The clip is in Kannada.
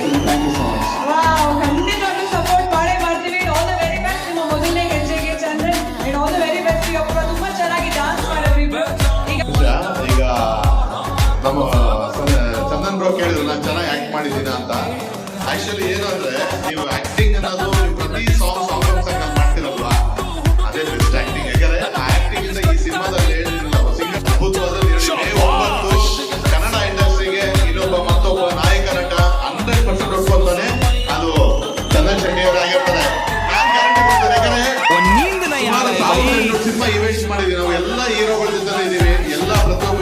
ಥ್ಯಾಂಕ್ ಸಪೋರ್ಟ್ ಮಾಡೇ ಮಾಡ್ತೀವಿ. ವೆರಿ ಬೆಸ್ಟ್ ನಿಮ್ಮ ಮೊದಲನೇ ಹೆಜ್ಜೆಗೆ ಅಂಡ್ ವೆರಿ ಬೆಸ್ಟ್ ತುಂಬಾ ಚೆನ್ನಾಗಿ ಡಾನ್ಸ್ ಮಾಡೋರು ಈಗ ಈಗ ನಮ್ಮ ಚಂದನ್ ಬ್ರೋ ಕೇಳಿದ್ರು, ನಾನು ಚೆನ್ನಾಗಿ ಆಕ್ಟ್ ಮಾಡಿದ್ದೀನ ಅಂತ. ಆಕ್ಚುಲಿ ಏನು ಅಂದ್ರೆ ನೀವು ಆಕ್ಟಿಂಗ್ ತುಂಬ ಇವೆಂಟ್ಸ್ ಮಾಡಿದೀವಿ ನಾವು ಎಲ್ಲ ಹೀರೋಗಳ ಜೊತೆ ಇದ್ದೀವಿ. ಎಲ್ಲ ಪ್ರತಿಯೊಬ್ಬ